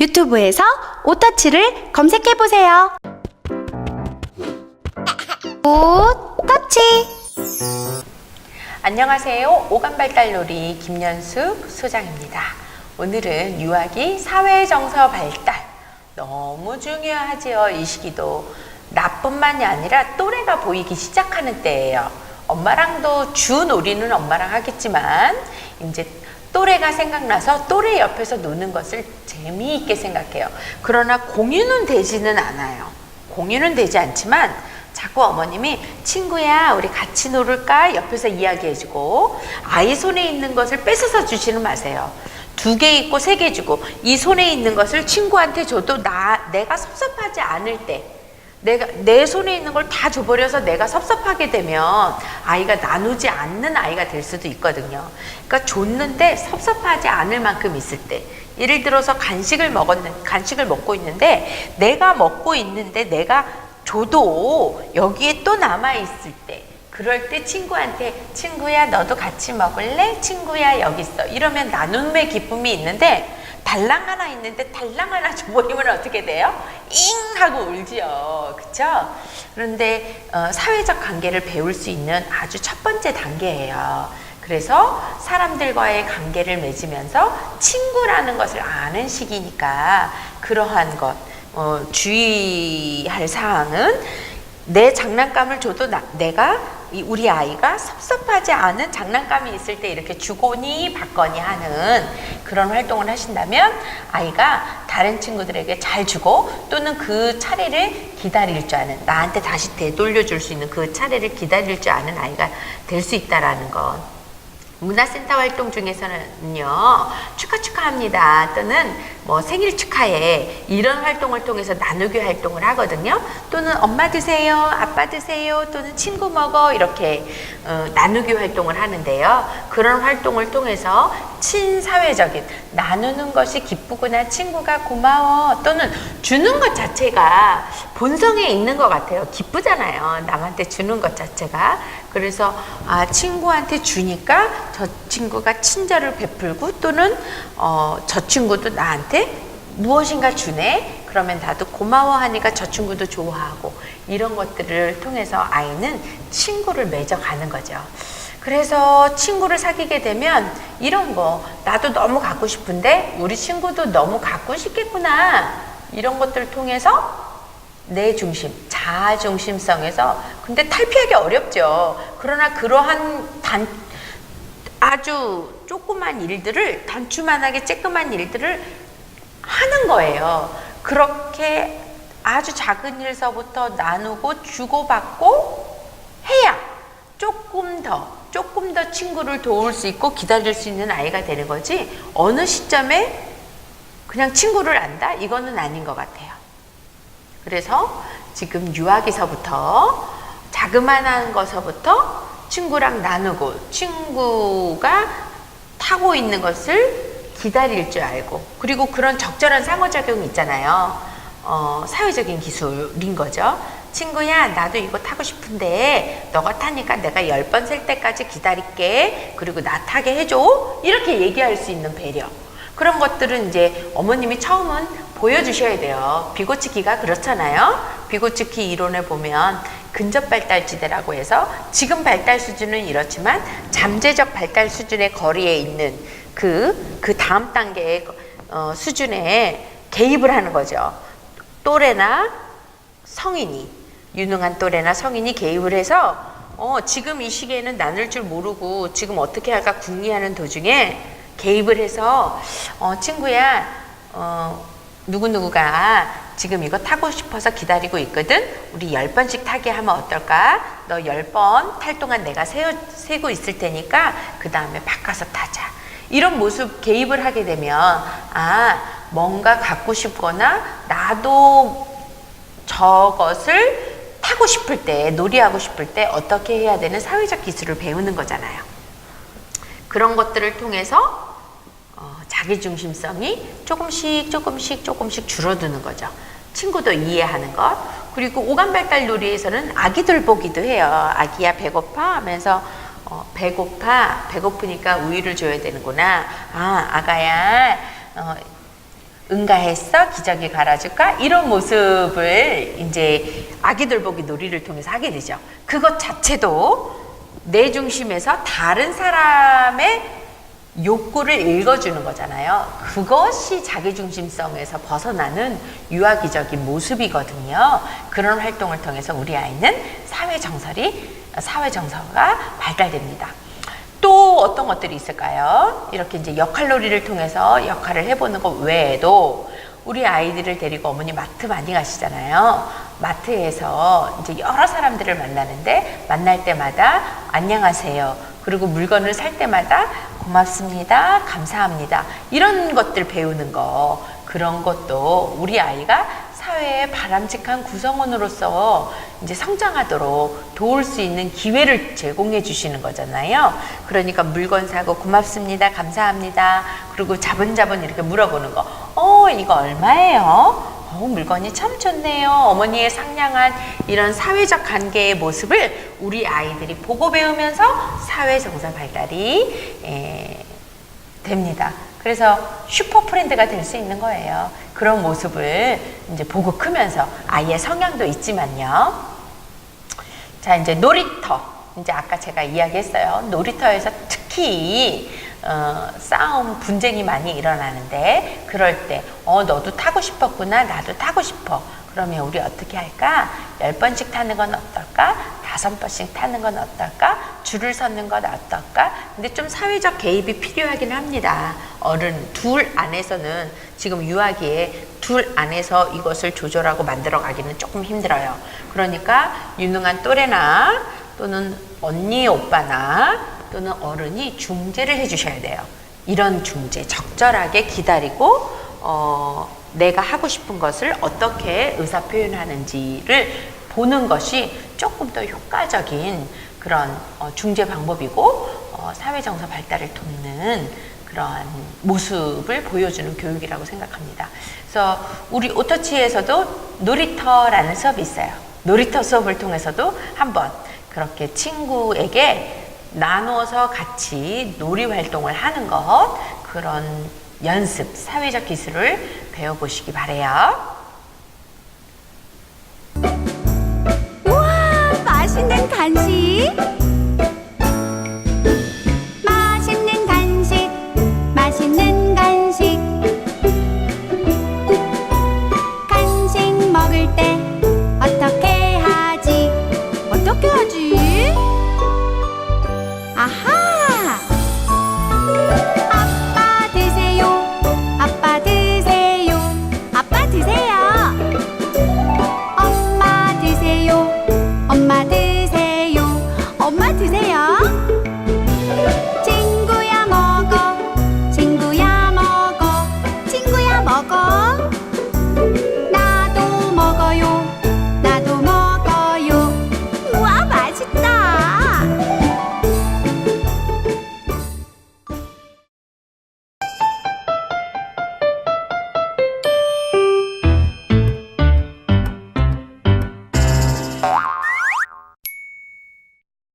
유튜브에서 오터치를 검색해보세요. 오터치! 안녕하세요. 오감발달놀이 김연숙 소장입니다. 오늘은 유아기 사회정서 발달. 너무 중요하지요. 이 시기도. 나뿐만이 아니라 또래가 보이기 시작하는 때예요. 엄마랑도 주 놀이는 엄마랑 하겠지만 이제 또래가 생각나서 또래 옆에서 노는 것을 재미있게 생각해요. 그러나 공유는 되지는 않아요. 공유는 되지 않지만 자꾸 어머님이 친구야 우리 같이 놀을까 옆에서 이야기해주고 아이 손에 있는 것을 뺏어서 주지는 마세요. 두 개 있고 세 개 주고 이 손에 있는 것을 친구한테 줘도 나 내가 섭섭하지 않을 때 내가 내 손에 있는 걸 다 줘버려서 내가 섭섭하게 되면 아이가 나누지 않는 아이가 될 수도 있거든요. 그러니까 줬는데 섭섭하지 않을 만큼 있을 때. 예를 들어서 간식을 먹었는 간식을 먹고 있는데 내가 먹고 있는데 내가 줘도 여기에 또 남아 있을 때 그럴 때 친구한테 친구야 너도 같이 먹을래? 친구야 여기 있어. 이러면 나눔의 기쁨이 있는데 달랑 하나 있는데 달랑 하나 줘버리면 어떻게 돼요? 잉 하고 울지요. 그쵸? 그런데 어, 사회적 관계를 배울 수 있는 아주 첫 번째 단계예요. 그래서 사람들과의 관계를 맺으면서 친구라는 것을 아는 시기니까 그러한 것, 어, 주의할 사항은 내 장난감을 줘도 나, 내가 이 우리 아이가 섭섭하지 않은 장난감이 있을 때 이렇게 주거니 받거니 하는 그런 활동을 하신다면 아이가 다른 친구들에게 잘 주고 또는 그 차례를 기다릴 줄 아는 나한테 다시 되돌려 줄 수 있는 그 차례를 기다릴 줄 아는 아이가 될 수 있다라는 것. 문화센터 활동 중에서는요 축하 축하합니다 또는 뭐 생일 축하해 이런 활동을 통해서 나누기 활동을 하거든요. 또는 엄마 드세요 아빠 드세요 또는 친구 먹어 이렇게 어, 나누기 활동을 하는데요. 그런 활동을 통해서 친사회적인 나누는 것이 기쁘구나 친구가 고마워 또는 주는 것 자체가 본성에 있는 것 같아요. 기쁘잖아요. 남한테 주는 것 자체가 그래서 아 친구한테 주니까 저 친구가 친절을 베풀고 또는 어, 저 친구도 나한테 무엇인가 주네 그러면 나도 고마워하니까 저 친구도 좋아하고 이런 것들을 통해서 아이는 친구를 맺어가는 거죠. 그래서 친구를 사귀게 되면 이런 거 나도 너무 갖고 싶은데 우리 친구도 너무 갖고 싶겠구나 이런 것들을 통해서 내 중심, 자아 중심성에서 근데 탈피하기 어렵죠. 그러나 그러한 단 아주 조그만 일들을 단추만하게 쬐끄만 일들을 하는 거예요. 그렇게 아주 작은 일서부터 나누고 주고받고 해야 조금 더 조금 더 친구를 도울 수 있고 기다릴 수 있는 아이가 되는 거지 어느 시점에 그냥 친구를 안다 이거는 아닌 것 같아요. 그래서 지금 유아기서부터 자그만한 것서부터 친구랑 나누고 친구가 타고 있는 것을 기다릴 줄 알고 그리고 그런 적절한 상호작용이 있잖아요. 어, 사회적인 기술인 거죠. 친구야, 나도 이거 타고 싶은데 너가 타니까 내가 열 번 셀 때까지 기다릴게. 그리고 나 타게 해줘. 이렇게 얘기할 수 있는 배려. 그런 것들은 이제 어머님이 처음은 보여주셔야 돼요. 비고치기가 그렇잖아요. 비고치기 이론을 보면 근접 발달지대라고 해서 지금 발달 수준은 이렇지만 잠재적 발달 수준의 거리에 있는 그, 그 다음 단계의 어, 수준에 개입을 하는 거죠. 또래나 성인이, 유능한 또래나 성인이 개입을 해서 어, 지금 이 시기에는 나눌 줄 모르고 지금 어떻게 할까 궁리하는 도중에 개입을 해서 어, 친구야, 어, 누구누구가 지금 이거 타고 싶어서 기다리고 있거든? 우리 열 번씩 타게 하면 어떨까? 너 열 번 탈 동안 내가 세워, 세고 있을 테니까 그 다음에 바꿔서 타자. 이런 모습 개입을 하게 되면 아 뭔가 갖고 싶거나 나도 저것을 타고 싶을 때 놀이하고 싶을 때 어떻게 해야 되는 사회적 기술을 배우는 거잖아요. 그런 것들을 통해서 어, 자기 중심성이 조금씩 조금씩 조금씩 줄어드는 거죠. 친구도 이해하는 것. 그리고 오감 발달 놀이에서는 아기들 보기도 해요. 아기야 배고파 하면서 어, 배고파 배고프니까 우유를 줘야 되는구나. 아 아가야 어, 응가했어 기저귀 갈아줄까 이런 모습을 이제 아기들 보기 놀이를 통해서 하게 되죠. 그것 자체도 내 중심에서 다른 사람의 욕구를 읽어주는 거잖아요. 그것이 자기중심성에서 벗어나는 유아기적인 모습이거든요. 그런 활동을 통해서 우리 아이는 사회정설이, 사회정서가 발달됩니다. 또 어떤 것들이 있을까요? 이렇게 이제 역할놀이를 통해서 역할을 해보는 것 외에도 우리 아이들을 데리고 어머니 마트 많이 가시잖아요. 마트에서 이제 여러 사람들을 만나는데 만날 때마다 안녕하세요. 그리고 물건을 살 때마다 고맙습니다. 감사합니다. 이런 것들 배우는 거. 그런 것도 우리 아이가 사회의 바람직한 구성원으로서 이제 성장하도록 도울 수 있는 기회를 제공해 주시는 거잖아요. 그러니까 물건 사고 고맙습니다. 감사합니다. 그리고 자분자분 이렇게 물어보는 거. 어, 이거 얼마예요? 어, 물건이 참 좋네요. 어머니의 상냥한 이런 사회적 관계의 모습을 우리 아이들이 보고 배우면서 사회 정서 발달이 에, 됩니다. 그래서 슈퍼 프렌드가 될 수 있는 거예요. 그런 모습을 이제 보고 크면서 아이의 성향도 있지만요. 자, 이제 놀이터. 이제 아까 제가 이야기했어요. 놀이터에서 특히 어, 싸움, 분쟁이 많이 일어나는데 그럴 때, 어, 너도 타고 싶었구나. 나도 타고 싶어. 그러면 우리 어떻게 할까? 열 번씩 타는 건 어떨까? 다섯 번씩 타는 건 어떨까? 줄을 서는 건 어떨까? 근데 좀 사회적 개입이 필요하긴 합니다. 어른 둘 안에서는 지금 유아기에 둘 안에서 이것을 조절하고 만들어 가기는 조금 힘들어요. 그러니까 유능한 또래나 또는 언니, 오빠나 또는 어른이 중재를 해주셔야 돼요. 이런 중재 적절하게 기다리고 어, 내가 하고 싶은 것을 어떻게 의사 표현하는지를 보는 것이 조금 더 효과적인 그런 어, 중재 방법이고 어, 사회 정서 발달을 돕는 그러한 모습을 보여주는 교육이라고 생각합니다. 그래서 우리 오터치에서도 놀이터라는 수업이 있어요. 놀이터 수업을 통해서도 한번 그렇게 친구에게 나누어서 같이 놀이 활동을 하는 것 그런 연습, 사회적 기술을 배워보시기 바래요. 우와, 맛있는 간식.